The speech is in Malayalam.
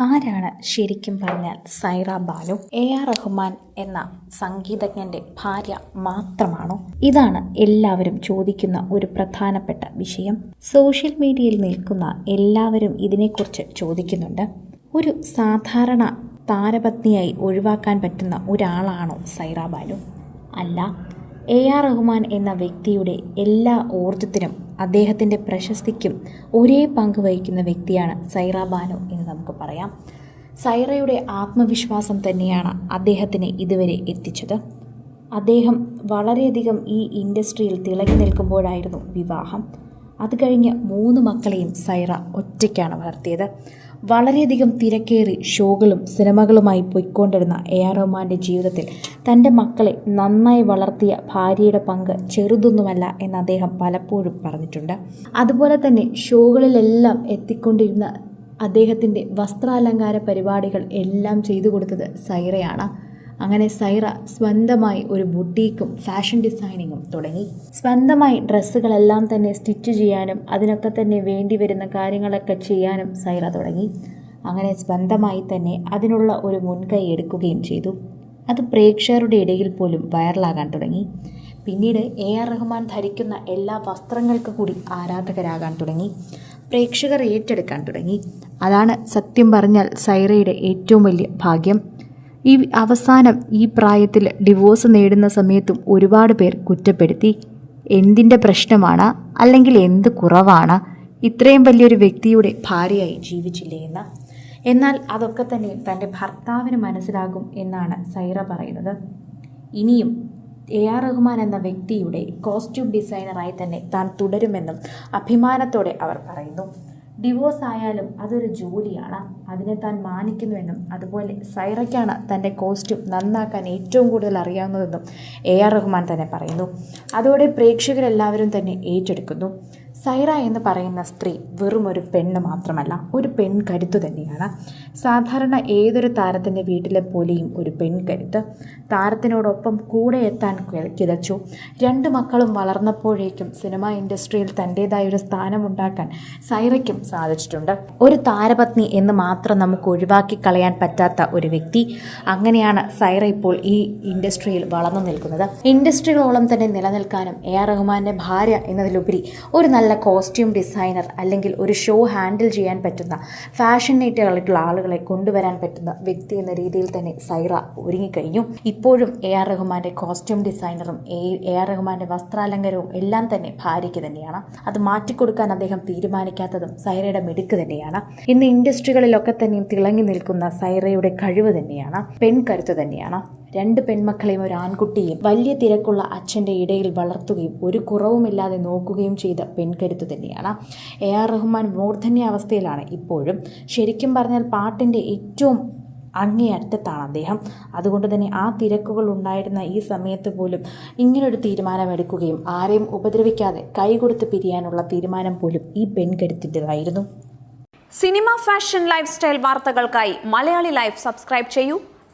ആരാണ് ശരിക്കും പറഞ്ഞാൽ സൈറ ബാലു? എ ആർ റഹ്മാൻ എന്ന സംഗീതജ്ഞന്റെ ഭാര്യ മാത്രമാണോ? ഇതാണ് എല്ലാവരും ചോദിക്കുന്ന ഒരു പ്രധാനപ്പെട്ട വിഷയം. സോഷ്യൽ മീഡിയയിൽ നിൽക്കുന്ന എല്ലാവരും ഇതിനെക്കുറിച്ച് ചോദിക്കുന്നുണ്ട്. ഒരു സാധാരണ താരപത്നിയായി ഒഴിവാക്കാൻ പറ്റുന്ന ഒരാളാണോ സൈറ ബാലു? അല്ല. എ ആർ റഹ്മാൻ എന്ന വ്യക്തിയുടെ എല്ലാ ഊർജത്തിനും അദ്ദേഹത്തിന്റെ പ്രശസ്തിക്കും ഒരേ പങ്ക് വഹിക്കുന്ന വ്യക്തിയാണ് സൈറ ബാനു എന്ന് നമുക്ക് പറയാം. സൈറയുടെ ആത്മവിശ്വാസം തന്നെയാണ് അദ്ദേഹത്തിനെ ഇതുവരെ എത്തിച്ചത്. അദ്ദേഹം വളരെയധികം ഈ ഇൻഡസ്ട്രിയിൽ തിളങ്ങി നിൽക്കുമ്പോഴായിരുന്നു വിവാഹം. അത് കഴിഞ്ഞ് മൂന്ന് മക്കളെയും സൈറ ഒറ്റയ്ക്കാണ് വളർത്തിയത്. വളരെയധികം തിരക്കേറി ഷോകളും സിനിമകളുമായി പൊയ്ക്കൊണ്ടിരുന്ന എ ആർ റഹ്മാന്റെ ജീവിതത്തിൽ തന്റെ മക്കളെ നന്നായി വളർത്തിയ ഭാര്യയുടെ പങ്ക് ചെറുതൊന്നുമല്ല എന്ന് അദ്ദേഹം പലപ്പോഴും പറഞ്ഞിട്ടുണ്ട്. അതുപോലെ തന്നെ ഷോകളിലെല്ലാം എത്തിക്കൊണ്ടിരുന്ന അദ്ദേഹത്തിന്റെ വസ്ത്രാലങ്കാര പരിപാടികൾ എല്ലാം ചെയ്തു കൊടുത്തത് സൈറയാണ്. അങ്ങനെ സൈറ സ്വന്തമായി ഒരു ബുട്ടീക്കും ഫാഷൻ ഡിസൈനിങ്ങും തുടങ്ങി. സ്വന്തമായി ഡ്രസ്സുകളെല്ലാം തന്നെ സ്റ്റിച്ച് ചെയ്യാനും അതിനൊക്കെ തന്നെ വേണ്ടി വരുന്ന കാര്യങ്ങളൊക്കെ ചെയ്യാനും സൈറ തുടങ്ങി. അങ്ങനെ സ്വന്തമായി തന്നെ അതിനുള്ള ഒരു മുൻകൈ എടുക്കുകയും ചെയ്തു. അത് പ്രേക്ഷകരുടെ ഇടയിൽ പോലും വൈറലാകാൻ തുടങ്ങി. പിന്നീട് എ ആർ റഹ്മാൻ ധരിക്കുന്ന എല്ലാ വസ്ത്രങ്ങൾക്ക് കൂടി ആരാധകരാകാൻ തുടങ്ങി. പ്രേക്ഷകർ ഏറ്റെടുക്കാൻ തുടങ്ങി. അതാണ് സത്യം പറഞ്ഞാൽ സൈറയുടെ ഏറ്റവും വലിയ ഭാഗ്യം. ഈ അവസാനം ഈ പ്രായത്തിൽ ഡിവോഴ്സ് നേടുന്ന സമയത്തും ഒരുപാട് പേർ കുറ്റപ്പെടുത്തി. എന്തിന്റെ പ്രശ്നമാണ് അല്ലെങ്കിൽ എന്ത് കുറവാണ്? ഇത്രയും വലിയൊരു വ്യക്തിയുടെ ഭാര്യയായി ജീവിച്ചില്ലേ എന്ന്. എന്നാൽ അതൊക്കെ തന്നെ തന്റെ ഭർത്താവിന് മനസ്സിലാകും എന്നാണ് സൈറ പറയുന്നത്. ഇനിയും എ ആർ റഹ്മാൻ എന്ന വ്യക്തിയുടെ കോസ്റ്റ്യൂം ഡിസൈനറായി തന്നെ താൻ തുടരുമെന്നും അഭിമാനത്തോടെ അവർ പറയുന്നു. ഡിവോഴ്സ് ആയാലും അതൊരു ജോലിയാണ്. അതിനെ താൻ മാനിക്കുന്നുവെന്നും അതുപോലെ സൈറയ്ക്കാണ് തന്റെ കോസ്റ്റ്യൂം നന്നാക്കാൻ ഏറ്റവും കൂടുതൽ അറിയാവുന്നതെന്നും എ ആർ റഹ്മാൻ തന്നെ പറയുന്നു. അതോടെ പ്രേക്ഷകരെല്ലാവരും തന്നെ ഏറ്റെടുക്കുന്നു. സൈറ എന്ന് പറയുന്ന സ്ത്രീ വെറും ഒരു പെണ്ണ് മാത്രമല്ല ഒരു പെൺകരുത്ത് തന്നെയാണ്. സാധാരണ ഏതൊരു താരത്തിന്റെ വീട്ടിലെ പോലെയും ഒരു പെൺകരുത്ത്. താരത്തിനോടൊപ്പം കൂടെ എത്താൻ കിതച്ചു. രണ്ട് മക്കളും വളർന്നപ്പോഴേക്കും സിനിമാ ഇൻഡസ്ട്രിയിൽ തന്റേതായ ഒരു സ്ഥാനമുണ്ടാക്കാൻ സൈറയ്ക്കും സാധിച്ചിട്ടുണ്ട്. ഒരു താരപത്നി എന്ന് മാത്രം നമുക്ക് ഒഴിവാക്കി കളയാൻ പറ്റാത്ത ഒരു വ്യക്തി. അങ്ങനെയാണ് സൈറ ഇപ്പോൾ ഈ ഇൻഡസ്ട്രിയിൽ വളർന്നു നിൽക്കുന്നത്. ഇൻഡസ്ട്രികളോളം തന്നെ നിലനിൽക്കാനും എ ആർ റഹ്മാന്റെ ഭാര്യ എന്നതിലുപരി ഒരു നല്ല കോസ്റ്റ്യൂം ഡിസൈനർ അല്ലെങ്കിൽ ഒരു ഷോ ഹാൻഡിൽ ചെയ്യാൻ പറ്റുന്ന ഫാഷനേറ്റുകളായിട്ടുള്ള ആളുകളെ കൊണ്ടുവരാൻ പറ്റുന്ന വ്യക്തി എന്ന രീതിയിൽ തന്നെ സൈറ ഒരുങ്ങിക്കഴിഞ്ഞു. ഇപ്പോഴും എ ആർ റഹ്മാന്റെ കോസ്റ്റ്യൂം ഡിസൈനറും എ എ ആർ റഹ്മാന്റെ വസ്ത്രാലങ്കാരവും എല്ലാം തന്നെ ഭാര്യയ്ക്ക് തന്നെയാണ്. അത് മാറ്റിക്കൊടുക്കാൻ അദ്ദേഹം തീരുമാനിക്കാത്തതും സൈറയുടെ മിടുക്ക് തന്നെയാണ്. ഇന്ന് ഇൻഡസ്ട്രികളിലൊക്കെ തന്നെയും തിളങ്ങി നിൽക്കുന്ന സൈറയുടെ കഴിവ് തന്നെയാണ്. പെൺകരുത്ത് തന്നെയാണ്. രണ്ട് പെൺമക്കളെയും ഒരു ആൺകുട്ടിയെയും വലിയ തിരക്കുള്ള അച്ഛന്റെ ഇടയിൽ വളർത്തുകയും ഒരു കുറവുമില്ലാതെ നോക്കുകയും ചെയ്ത പെൺകരുത്ത് തന്നെയാണ്. എ ആർ റഹ്മാൻ മൂർധന്യ അവസ്ഥയിലാണ് ഇപ്പോഴും. ശരിക്കും പറഞ്ഞാൽ പാട്ടിന്റെ ഏറ്റവും അങ്ങേയറ്റത്താണ് അദ്ദേഹം. അതുകൊണ്ട് തന്നെ ആ തിരക്കുകൾ ഉണ്ടായിരുന്ന ഈ സമയത്ത് പോലും ഇങ്ങനൊരു തീരുമാനമെടുക്കുകയും ആരെയും ഉപദ്രവിക്കാതെ കൈകൊടുത്ത് പിരിയാനുള്ള തീരുമാനം പോലും ഈ പെൺകരുത്തിന്റെതായിരുന്നു. സിനിമ ഫാഷൻ ലൈഫ് സ്റ്റൈൽ വാർത്തകൾക്കായി മലയാളി ലൈഫ് സബ്സ്ക്രൈബ് ചെയ്യൂ.